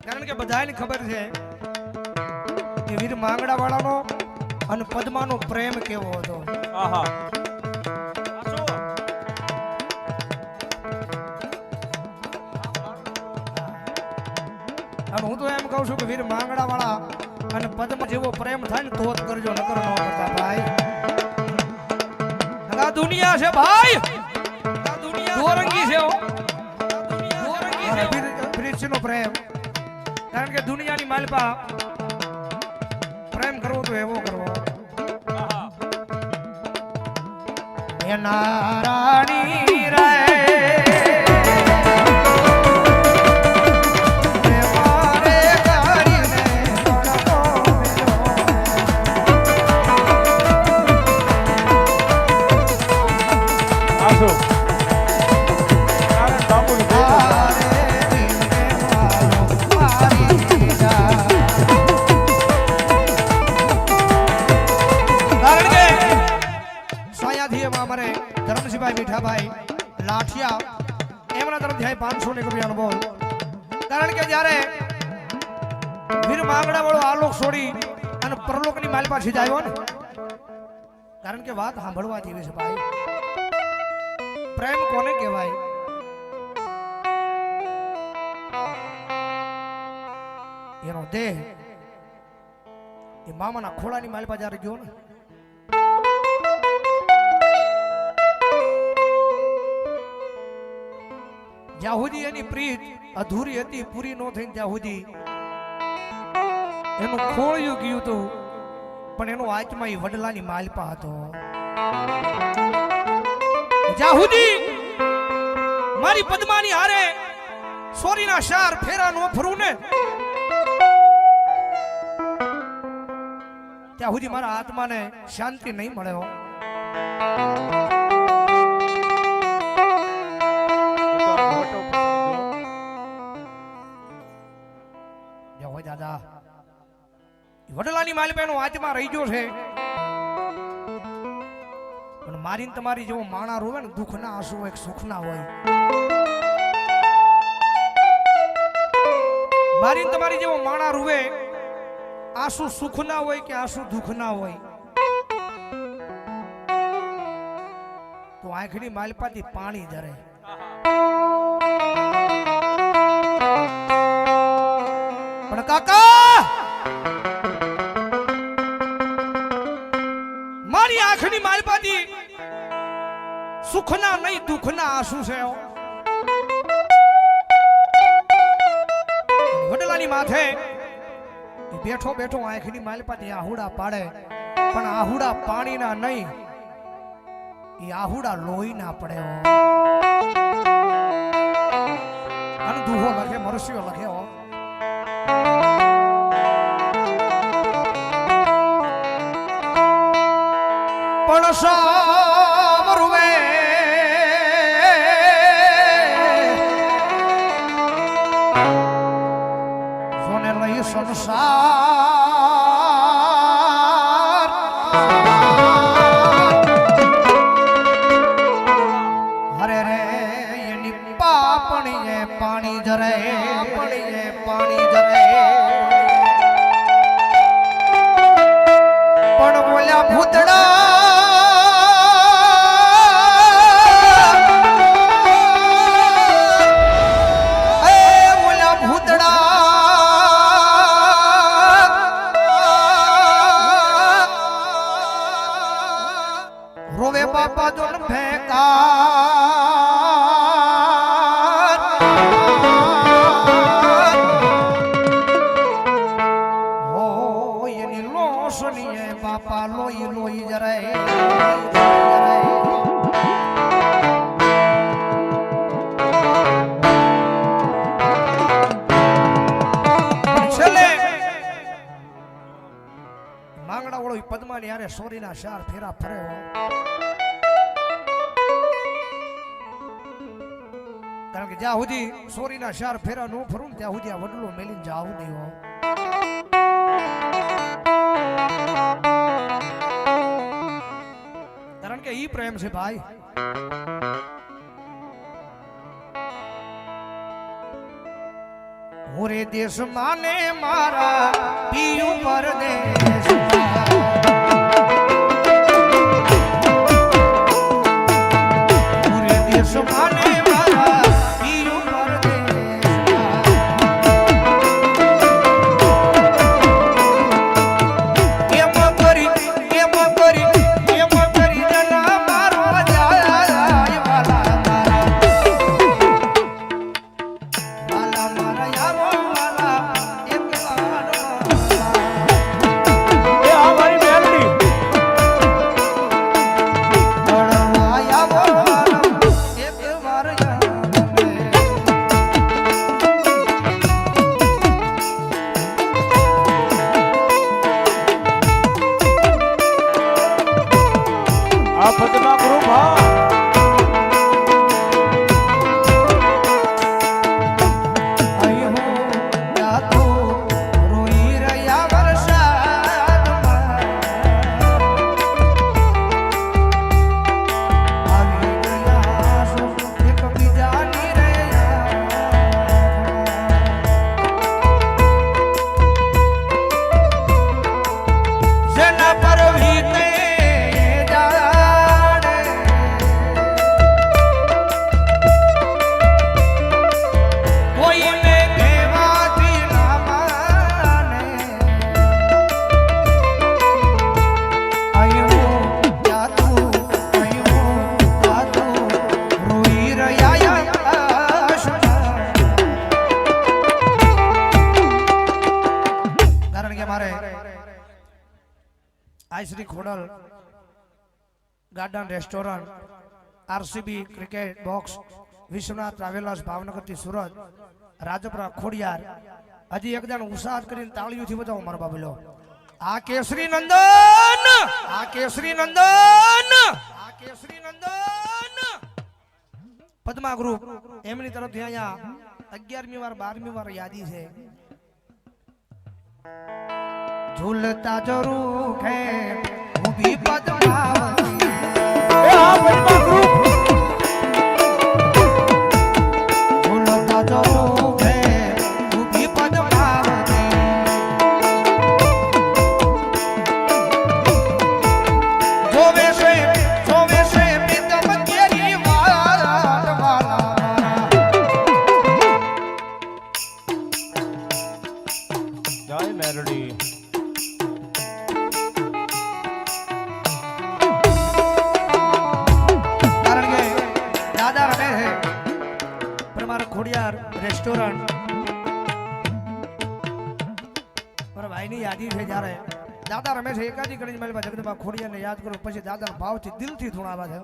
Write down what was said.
કારણ કે બધાને ખબર છે કે વીર માંગડા વાળાનો અને પદ્માનો પ્રેમ કેવો હતો. આહા. હું તો એમ કહું છું કે વીર માંગડા વાળા અને પદ્મ જેવો પ્રેમ થાય ને તો જ કરજો નકર ન કરતા ભાઈ. આ દુનિયા છે ભાઈ. આ દુનિયા દોરંગી છે. દોરંગી છે. પ્રેમ. કારણ કે દુનિયાની માલપા પ્રેમ કરવો તો એવો કરવો. નારાયણી એમાં અમારે ધરમસિંહભાઈ મીઠાભાઈ, લાઠિયા, એમના તરફથી આ પાંચસો ને રૂપિયાનો બોલ. કારણ કે જ્યારે વીર માંગડા વાળો આલોક છોડી અને પરલોકની માલ પાછી આવ્યો ને. કારણ કે વાત સાંભળવા જેવી છે ભાઈ. પ્રેમ કોને કહેવાય? એનો દેહ એ મામાના ખોળાની માલપા જ્યારે ગયો ને. જ્યાં એની પ્રીત અધૂરી હતી, પૂરી ન થઈ ત્યાં સુધી એનું ખોળિયું ગયું હતું, પણ એનો આત્મા એ વડલાની માલપા હતો. જ્યાં મારી પદ્માની હારે સોરીના શાર ફેરા નો ફરું ને. ત્યાં સુધી મારા આત્માને શાંતિ નહીં મળે હોય દાદા વડલાની માલિપાનો હાથમાં રહી ગયો છે. પણ મારી ને તમારી જેવો માણા રોવે ને દુઃખના આંસુ હોય સુખ સુખના હોય. મારીને તમારી જેવો માણા રૂવે, આંસુ સુખના હોય કે આંસુ દુઃખ ના હોય. તો આંખની માલપાથી પાણી ધરે. પણ કાકા મારી આંખની માલપાથી સુખના નહીં, દુઃખના આંસુ છે. વડલાની માથે બેઠો બેઠો આંખની માલપાથી આહુડા પાડે પણ આહુડા પાણીના નહીં, એ આહુડા લોહીના પડે હો. અને દુહો લખે મરસ્યો લખે પણ સાવરવે સોને લઈ સંસાર? હરે રે એની પાપણીએ પાણી ધરે પાણીએ પાણી જરે માંગડા વાળો પદ્માની હારે સોરીના શાર ફેરા ફરે હો. કારણ કે જ્યાં સુધી સોરીના શાર ફેરા ન ફરું ને ત્યાં સુધી આ વડલો મેલીને જાવું નહીં હો કારણ કે ઈ પ્રેમ છે ભાઈ હોરે દેશ માને મારા પિયુ પરદેશમાં મારે. Aai Shri Khodal, garden restaurant, RCB cricket box, Vishwanath travellers ભાવનગરથી Surat, Rajpara, Khodiyar. હજી એકદમ ઉત્સાહ કરીને તાળીઓથી બતાવો મારો બાબલો આ કેસરી નંદન, આ કેસરી નંદન, આ કેસરી નંદન. પદ્મા ગ્રુપ, એમની તરફથી અહીંયા અગિયારમી વાર, બારમી વાર યાદી છે. ઝૂલતા જરૂર હે રેસ્ટોરન્ટ. મારા ભાઈની યાદી છે જ્યારે. દાદા રમેશ એકાદી ગણેશ મારી જગદંબા ખોડિયારને યાદ કરો, પછી દાદા ભાવથી દિલથી ધૂણાવા છે.